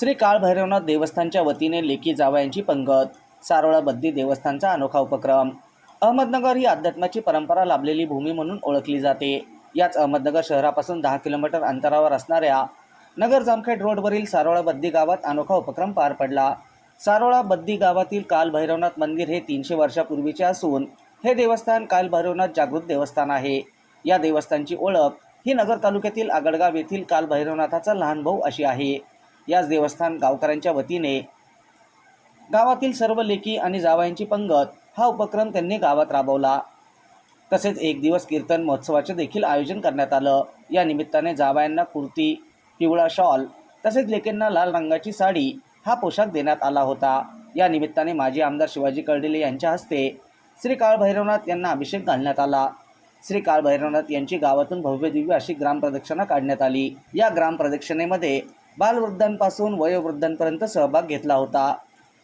श्री काळभैरवनाथ देवस्थानच्या वतीने लेखी जावयांची पंगत सारोळा बद्दी देवस्थानचा अनोखा उपक्रम. अहमदनगर ही अध्यात्माची परंपरा लाभलेली भूमी म्हणून ओळखली जाते. याच अहमदनगर शहरापासून दहा किलोमीटर अंतरावर असणाऱ्या नगर जामखेड रोडवरील सारोळा बद्दी गावात अनोखा उपक्रम पार पडला. सारोळा बद्दी गावातील कालभैरवनाथ मंदिर हे तीनशे वर्षापूर्वीचे असून हे देवस्थान कालभैरवनाथ जागृत देवस्थान आहे. या देवस्थानची ओळख ही नगर तालुक्यातील आगडगाव येथील कालभैरवनाथाचा लहान भाऊ अशी आहे. याच देवस्थान गावकऱ्यांच्या वतीने गावातील सर्व लेखी आणि जावयांची पंगत हा उपक्रम त्यांनी गावात राबवला. तसेच एक दिवस कीर्तन महोत्सवाचे देखील आयोजन करण्यात आलं. या निमित्ताने जावयांना कुर्ती पिवळा शॉल तसेच लेकींना लाल रंगाची साडी हा पोशाख देण्यात आला होता. या निमित्ताने माजी आमदार शिवाजी कर्डिले यांच्या हस्ते श्री काळभैरवनाथ यांना अभिषेक घालण्यात आला. श्री काळभैरवनाथ यांची गावातून भव्य दिव्य अशी ग्रामप्रदक्षिणा काढण्यात आली. या ग्रामप्रदक्षिणेमध्ये बालवृद्धांपासून वयोवृद्धांपर्यंत सहभाग घेतला होता.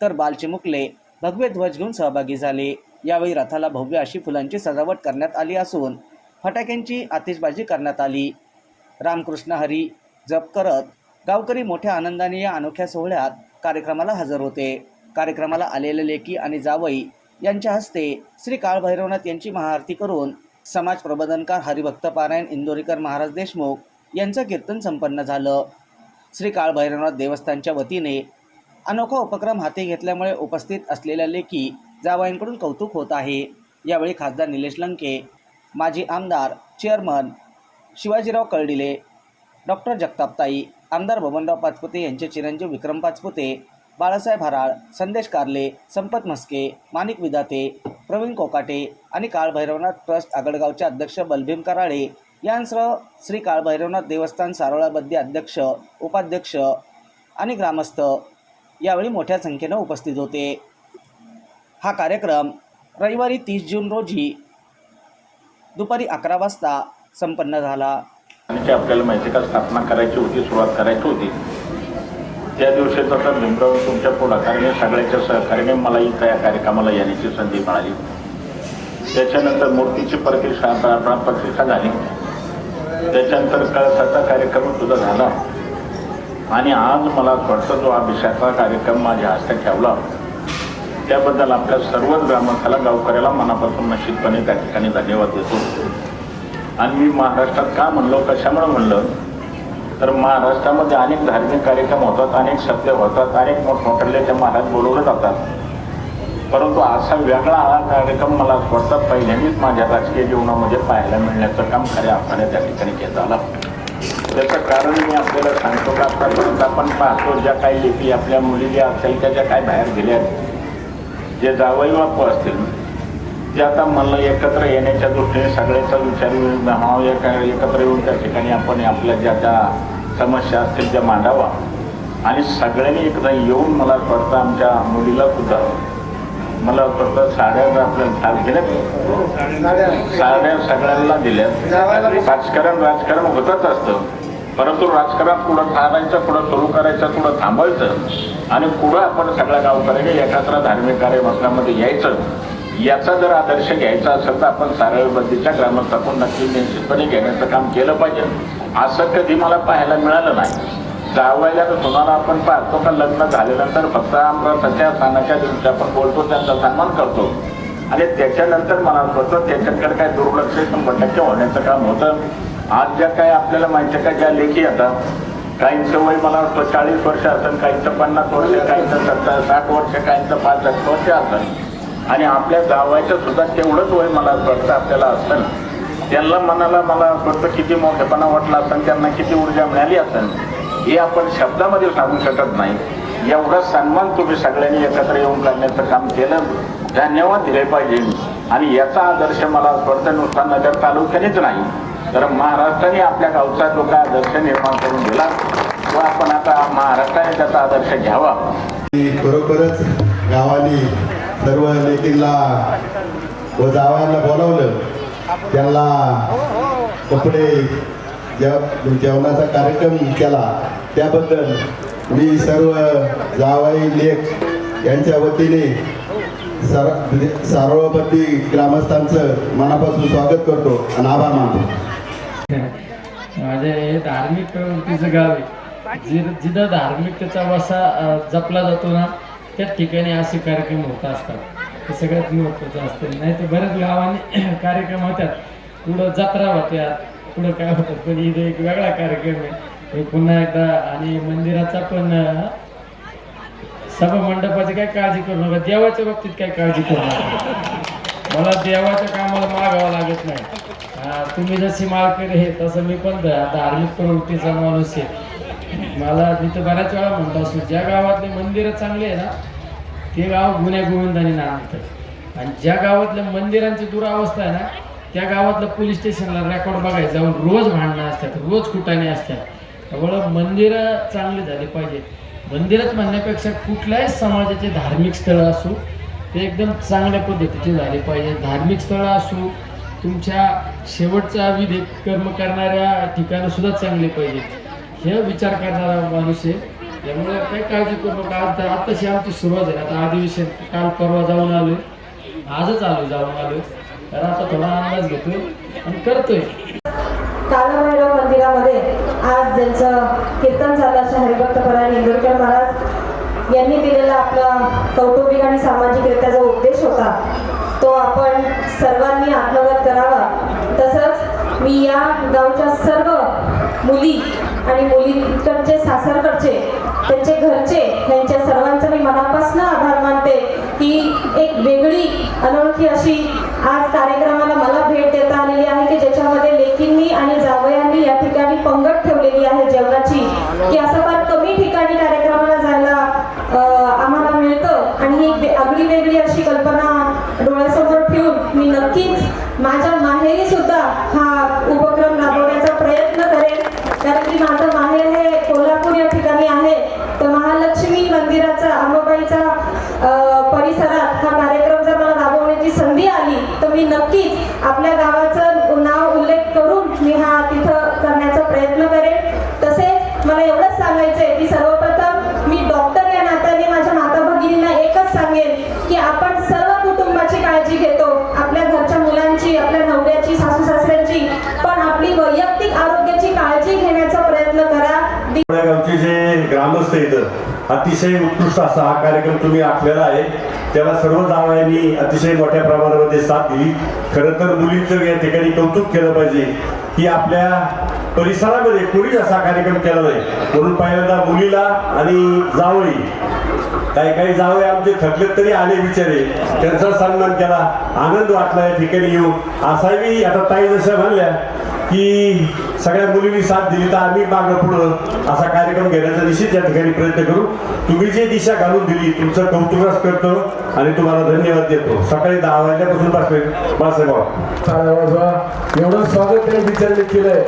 तर बालचिमुकले भगवे ध्वज घेऊन सहभागी झाले. यावेळी रथाला भव्य अशी फुलांची सजावट करण्यात आली असून फटाक्यांची आतिषबाजी करण्यात आली. रामकृष्ण हरी जप करत गावकरी मोठ्या आनंदाने या अनोख्या सोहळ्यात कार्यक्रमाला हजर होते. कार्यक्रमाला आलेले लेकी आणि जावई यांच्या हस्ते श्री काळभैरवनाथ यांची महाआरती करून समाज प्रबोधनकार हरिभक्त पारायण इंदोरीकर महाराज देशमुख यांचं कीर्तन संपन्न झालं. श्री काळभैरवनाथ देवस्थानच्या वतीने अनोखा उपक्रम हाती घेतल्यामुळे उपस्थित असलेल्या लेखी जावाईंकडून कौतुक होत आहे. यावेळी खासदार निलेश लंके माजी आमदार चेअरमन शिवाजीराव कळडिले डॉक्टर जगतापताई आमदार बबनराव पाचपुते यांचे चिरंजीव विक्रम पाचपुते बाळासाहेब हराळ संदेश कारले संपत म्हस्के माणिक विदाते प्रवीण कोकाटे आणि काळभैरवनाथ ट्रस्ट आगडगावचे अध्यक्ष बलभीम कराळे यांसह श्री काळभैरवनाथ देवस्थान सारोळाबद्दी अध्यक्ष उपाध्यक्ष आणि ग्रामस्थ यावेळी मोठ्या संख्येनं उपस्थित होते. हा कार्यक्रम रविवारी तीस जून रोजी दुपारी अकरा वाजता संपन्न झाला. आणि आपल्याला माहिती का स्थापना करायची होती सुरुवात करायची होती. त्या दिवशी आता भीमराव तुमच्या पुढाकाराने सगळ्याच्या सहकार्याने मला इथं या कार्यक्रमाला येण्याची संधी मिळाली. त्याच्यानंतर मूर्तीची प्रतिष्ठा प्रतिष्ठा झाली. त्याच्यानंतर कळसाचा कार्यक्रम सुद्धा झाला. आणि आज मला वाटतं जो अभिषेकाचा कार्यक्रम माझ्या हस्ते ठेवला. त्याबद्दल आपल्या सर्वच ग्रामस्थाला गावकऱ्याला मनापासून निश्चितपणे त्या ठिकाणी धन्यवाद देतो. आणि मी महाराष्ट्रात का म्हणलो कशामुळे म्हणलं? तर महाराष्ट्रामध्ये अनेक धार्मिक कार्यक्रम होतात अनेक सत्य होतात अनेक मोठमोठ्याचे महाराज बोलवले जातात. परंतु असा वेगळा हा कार्यक्रम मला स्वतः पहिल्यांदाच माझ्या राजकीय जीवनामध्ये पाहायला मिळण्याचं काम खऱ्या अर्थाने त्या ठिकाणी घेत आलं त्याचं कारण मी आपल्याला सांगतो का? आतापर्यंत आपण पाहतो ज्या काही लेखी आपल्या मुली ज्या असेल त्या ज्या काय बाहेर गेल्या जे जावई बापू असतील ते आता मला एकत्र येण्याच्या दृष्टीने सगळ्याचा विचार हा एक एकत्र येऊन त्या ठिकाणी आपण आपल्या ज्या ज्या समस्या असतील त्या मांडावा. आणि सगळ्यांनी एकदा येऊन मला असं वाटतं आमच्या मुलीला सुद्धा मला वाटतं साड्या आपल्या साथ दिल्यात. साड्या. सगळ्यांना दिल्यात. राजकारण राजकारण होतच असतं. परंतु राजकारण पुढं चालायचं पुढं सुरू करायचं पुढं थांबायचं आणि पुढं आपण सगळ्या गावकऱ्यांनी एकत्र धार्मिक कार्यक्रमामध्ये यायचं. याचा जर आदर्श घ्यायचा असेल तर आपण सारळबंदीच्या ग्रामस्थातून नक्की निश्चितपणे घेण्याचं काम केलं पाहिजे. असं कधी मला पाहायला मिळालं नाही. जावयाला तर तुम्हाला आपण पाहतो का? लग्न झाल्यानंतर फक्त आमच्या सणाच्या दिवशी आपण बोलतो त्यांचा सन्मान करतो. आणि त्याच्यानंतर मला पडतं होतं त्याच्याकडे काय दुर्लक्ष शंभर टक्के होण्याचं काम होतं. आज ज्या काय आपल्याला माहिती आहे का ज्या लेखी येतात काहींचं वय मला वाटतं चाळीस वर्ष असतं काहींचं पन्नास वर्ष काहींचं सत्तर साठ वर्ष काहींचं पाच वर्ष असतं आणि आपल्या गावाचं सुद्धा तेवढंच वय मला वाटतं आपल्याला असतं त्यांना मनाला मला वाटतं किती मोठेपणा वाटला असेल त्यांना किती ऊर्जा मिळाली असेल. हे आपण शब्दामध्ये सांगू शकत नाही. एवढा सन्मान तुम्ही सगळ्यांनी एकत्र येऊन करण्याचं काम केलं. धन्यवाद दिले पाहिजे. आणि याचा आदर्श मला असं वाटतं नुसता नगर तालुक्यानेच नाही तर महाराष्ट्राने आपल्या गावचा जो काय आदर्श निर्माण करून दिला तो आपण आता महाराष्ट्राने त्याचा आदर्श घ्यावा. की खरोखरच गावाने सर्व नेतीला व जावयांना बोलावलं. त्यांना कपडे जेव जेवणाचा कार्यक्रम केला त्याबद्दल मी सर्व जावाई लेख यांच्या वतीने सर म्हणजे सारोळपती ग्रामस्थांचं मनापासून स्वागत करतो आणि आभार मानतो. माझे हे धार्मिक प्रवृत्तीचं गाव आहे. जि जिथं धार्मिकतेचा वसा जपला जातो ना त्याच ठिकाणी असे कार्यक्रम होत असतात. हे सगळ्यात महत्त्वाचं असतं. नाही तर बऱ्याच गावांनी कार्यक्रम होतात. कुठं जत्रा होत्या. पुढे काय होतं? पण इथे एक वेगळा कार्यक्रम आहे. पुन्हा एकदा आणि मंदिराचा पण सभा मंडपाची काय काळजी करू नका. देवाच्या बाबतीत काय काळजी करू नका. मला देवाच्या कामाला मागावं लागत नाही. तुम्ही जशी माळकरी आहे तसं मी पण धार्मिक प्रवृत्तीचा माणूस आहे. मला मी तर बऱ्याच वेळा म्हणतो असतो ज्या गावातले मंदिरं चांगले आहे ना ते गाव गुन्ह्या गोविंदाने नांदतं आणि ज्या गावातल्या मंदिरांची दुरावस्था आहे ना त्या गावातलं पोलीस स्टेशनला रेकॉर्ड बघायचं जाऊन रोज भांडणं असतात रोज कुटाणे असतात. त्यामुळं मंदिरं चांगली झाली पाहिजे. मंदिरच म्हणण्यापेक्षा कुठल्याही समाजाचे धार्मिक स्थळं असो ते एकदम चांगल्या पद्धतीचे झाले पाहिजे. धार्मिक स्थळं असो तुमच्या शेवटचा विधी कर्म करणाऱ्या ठिकाणंसुद्धा चांगले पाहिजे. हे विचार करणारा माणूस आहे. त्यामुळे काही काळजी करू. नका आता आताशी आमची सुरुवात आहे आता अधिवेशन काल परवा जाऊन आलो आजच आलो जाऊन आलो तर आता थोडा अंदाज घेतोय आणि करतोय. कालभैरव मंदिरामध्ये आज ज्यांचं कीर्तन झालं अशा हरिभक्त परायण इंदोरकर महाराज यांनी दिलेला आपला कौटुंबिक आणि सामाजिकरित्या जो उपदेश होता तो आपण सर्वांनी आत्मगत करावा. तसंच मी या गावच्या सर्व मुली आणि मुलीकडचे सासरकडचे त्यांचे घरचे यांच्या सर्वांचा मी मनापासून आभार मानते. की एक वेगळी अनोळखी अशी आज कार्यक्रमाला आमचे जे ग्रामस्थ इथं अतिशय उत्कृष्ट असा हा कार्यक्रम तुम्ही आखलेला आहे. त्याला सर्व जावयांनी अतिशय मोठ्या प्रमाणामध्ये साथ दिली. खरं तर मुलींचं या ठिकाणी कौतुक केलं पाहिजे की आपल्या परिसरामध्ये कोणीच असा कार्यक्रम केला नाही. म्हणून पहिल्यांदा मुलीला आणि जावळी. काही काही जावळे आमचे थकले तरी आले बिचारे. त्यांचा सन्मान केला. आनंद वाटला या ठिकाणी येऊन. असाही आता ताई जशा म्हणल्या की सगळ्या मुलींनी साथ दिली तर आम्ही मागं पुढं असा कार्यक्रम घेण्याचा निश्चित या ठिकाणी प्रयत्न करू. तुम्ही जे दिशा घालून दिली तुमचं कौतुकच करतो आणि तुम्हाला धन्यवाद देतो. सकाळी दहा वाजल्यापासून बसले बासेगाव एवढं स्वागत त्यांनी विचारले केलंय.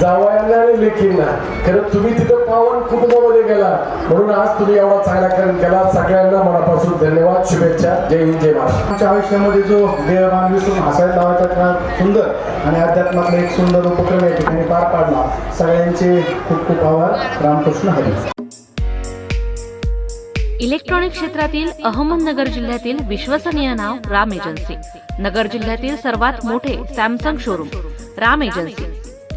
जावयांना आणि लेकींना. खरं तुम्ही तिथं पावन कुटुंबामध्ये गेला. म्हणून आज तुम्ही एवढा चांगला कार्यक्रम केला. सगळ्यांना मनापासून धन्यवाद शुभेच्छा. जय हिंद जय महाराष्ट्र. आमच्या आयुष्यामध्ये जो हसायला लावायचा का सुंदर आणि अध्यात्मातला एक सुंदर उपक्रम या ठिकाणी पार पाडला. सगळ्यांचे खूप खूप आभार. रामकृष्ण हरी. इलेक्ट्रॉनिक क्षेत्रातील अहमदनगर जिल्ह्यातील विश्वसनीय नाव राम एजन्सी. नगर जिल्ह्यातील सर्वात मोठे सॅमसंग शोरूम राम एजन्सी.